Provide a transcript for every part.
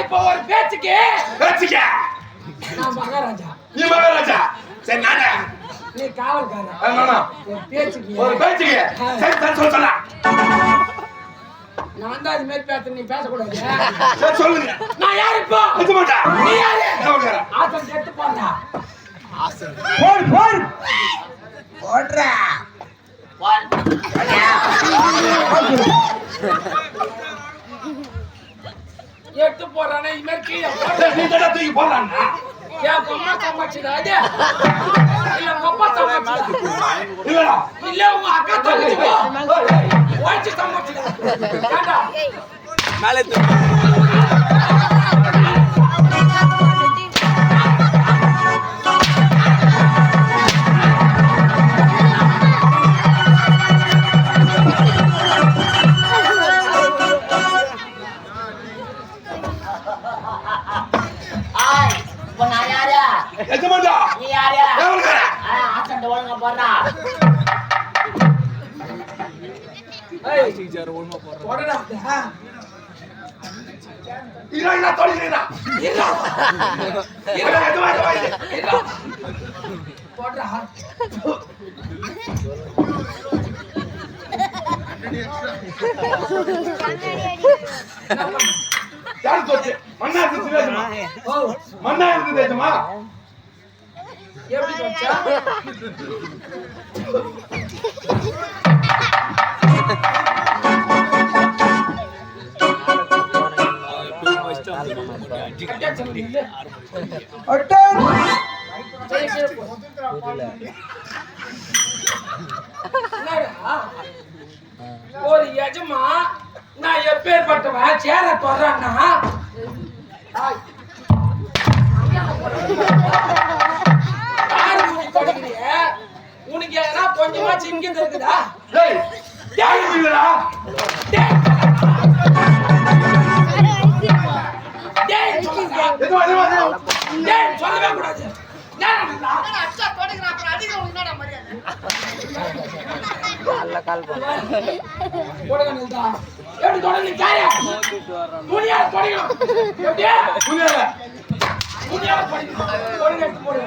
இப்போ ஒரு பேச்சுக்கு. வச்சுக்க நான் மகாராஜா. நீ மகாராஜா? சரி நானே நீ காவல்காரன். பேச்சுக்கு. ஒரு பேச்சுக்கு. சரி சரி சொல்ல சொல்ல. நான் தான் அது மாதிரி பேச நீ பேசக்கூடாது. சொல்லுங்க. நான் யாரு இப்போ? நிஜ மாட்டா. நீ யாரு. ஆசம் கெட்டு போனா போடுறா. எட்டு போறானே மாதிரி கீழே நீ தடா தூக்கி போடலாம்னா என் அம்மா சமைச்சுடா அது இல்ல உங்க அப்பா சமைச்சுடா இல்லடா. இல்ல உங்க அக்கா தங்கச்சி ஓய்ச்சி சமைச்சுடா ஏண்டா மண்ணா இருக்கு மண்ணா இருக்கு தேஜமா எப்படி ஒரு எஜமா நான் எப்பேற்பட்டவன் சேர தொடறான்னா? உனக்கு எதனா கொஞ்சமா சிங்கம் இருக்குதா டேய் டேய். சொல்லவே கூடாது என்னடா? போடுங்க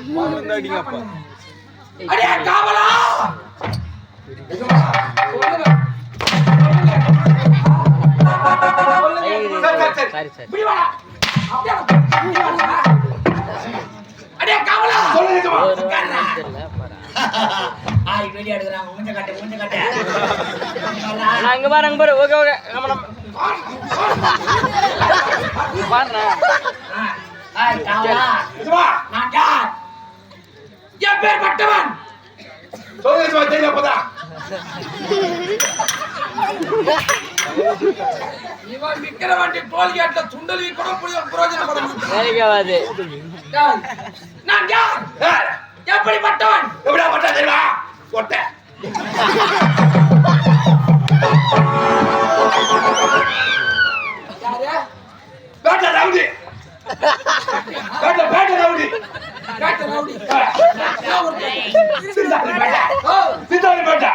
மூஞ்ச காட்டு அங்க பாரு அங்க பாரு. Okay okay. நம்ம நம்ம. பாருண்ணா. என் பேர் பட்டவன் சொல்லு நிஜமா தெரியல அப்பதான் இவன் விக்கிற வண்டி டோல்கேட்ல சுண்டலி கூட புரிய- பிரயோஜனப்பட யார்? நான் யார்? எப்படிப்பட்டவன்? எப்படியா பட்டா தெரியுமா? கொட்டை யாரு? பேட்டை ரவுடி. பேட்டை பேட்டை ரவுடி. காட்டு ரவுடி. நான் ஒரு சிந்தாரி பேட்டை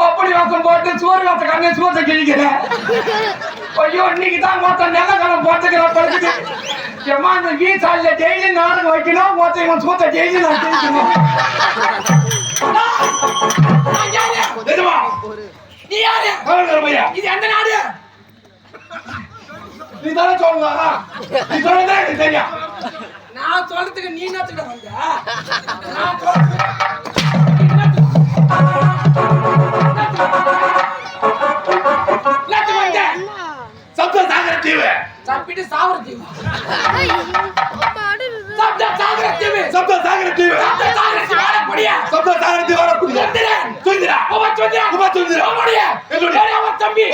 பப்படி வாசம் போட்டு சோறு வாச கண்ணு சோத்தை கிழிக்கிறேன். ஐயோ இன்னைக்கு தான் மொத்த நல்ல கணம் போட்டுக்கிறேன் படுத்துட்டு. ஏமா இந்த வீசால டெய்லி நாடகம் வைக்கணும் மொத்த இவன் சூத்த டெய்லி நான் கிழிக்கணும் நீ யாரு? இது எந்த நாடு? நீ தானே சொல்லுங்க நீ சொல்லுங்க தெரியும். நான் சொல்றதுக்கு நீ என்னத்துக்கிட்ட வந்த? நான் சப்த சாகர தீவு. தப்பிட்டு சாவர தீவு. சப்த சாகர தீவு. சப்த சாகர தீவு. சப்த சாகர தீவு வரக்கூடிய சப்த சாகர தீவு வரக்கூடிய சொல்லுகிறேன் சொல்லுகிறேன் உபா சொல்லுகிறேன் உபா சொல்லுகிறேன் உங்களுடைய என்னுடைய அவர் தம்பி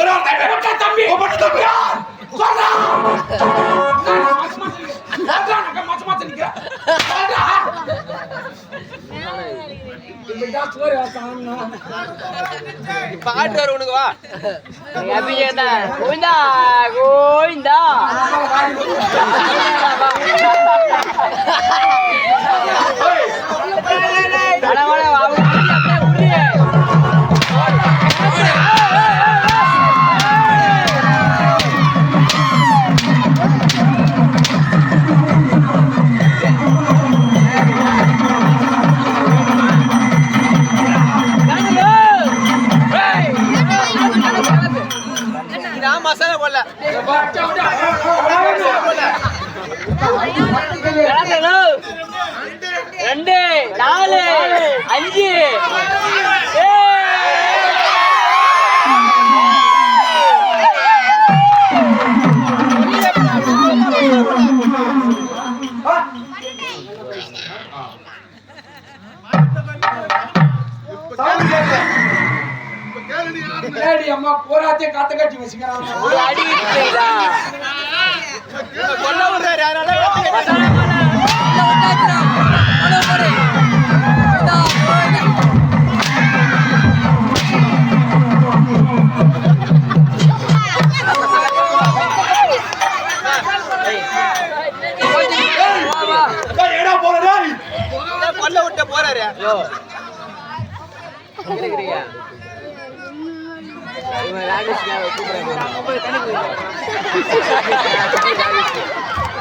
சோறு வாத்தான்னா. பாட்டு வர உனக்கு வா. கோவிந்தா கோவிந்தா. அஞ்சு. அம்மா போராத்தையும் காத்து கட்டி வச்சுக்கிறாங்க. ஒரு அடி இருக்குதா? போறாரு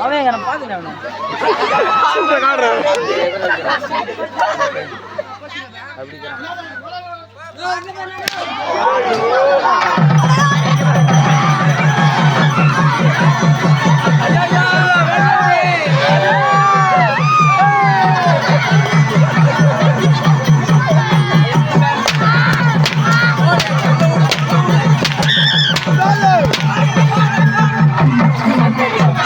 அவன் எங்க பாத்துட்டேன் அவனை டேய், டேய். காரணம் பார்க்காம அப்படி கேட்டா தெரியும்.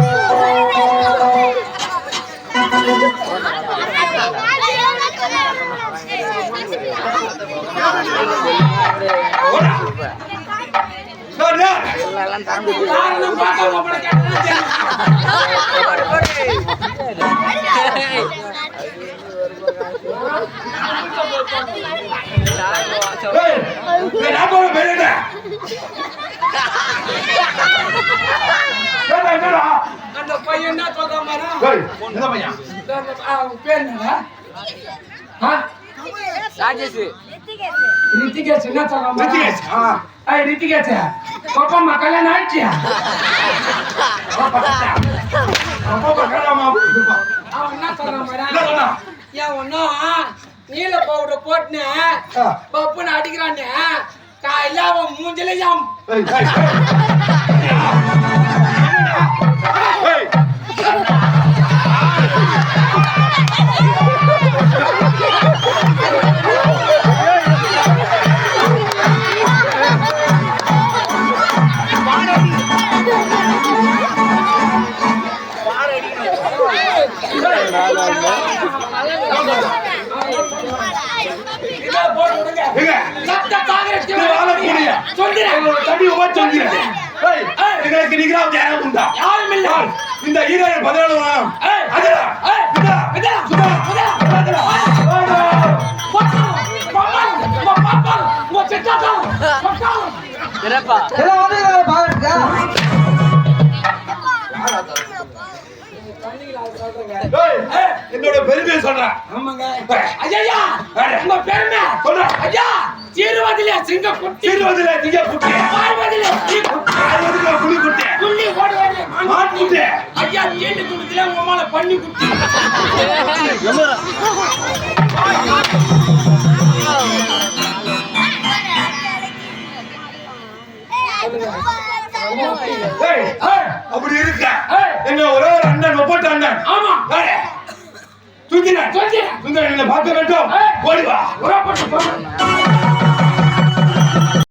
டேய், டேய், நான் போறேன், வெளியிட. டேய், டேய், என்னடா? அந்த பையன் என்ன சொல்றான் பையன்? பேர்? ராஜேஷ் ரித்திகேஷ் என்ன சொல்றான் பாரு. ரித்திகேஷ். ஆ. ஏய், ரித்திகேஷ், பாப்பாம்மா கல்யாணம் ஆயிடுச்சியா? அப்பா பக்கறாமா. அவன் என்ன சொல்றான் சொன்னா? ஏன் நீல பவுடர் போட்டுன்னு. பப்புன்னு அடிக்கிறானே காலையில அவன் மூஞ்சிலையும் டேய், டேய், தம்பி உமா சொல்கிறேன் எங்களுக்கு நிகரா யாரும் உண்டா? யாரும் என்னோட பெருமையை சொல்றேன். ஆமாங்க. ஐயா உங்க பெருமை. சொல்றேன். ஐயா. சீருவதிலே சிங்க குட்டி திருவதில திங்க குட்டி வாழ்வதிலே தீ குட்டி ஆறுவதில புலி குட்டி புள்ளி ஓடுவதிலே மான் குட்டி ஐயா துணிதிலே பண்ணி அப்படி இருக்க. என்ன ஒரே ஒரு அண்ணன் ஒப்பட்ட அண்ணன். ஆமா? சுந்தரன் சுந்தரன். என்னை பார்க்க வேண்டும். ஓடி வா. உரப்பட்டு போங்க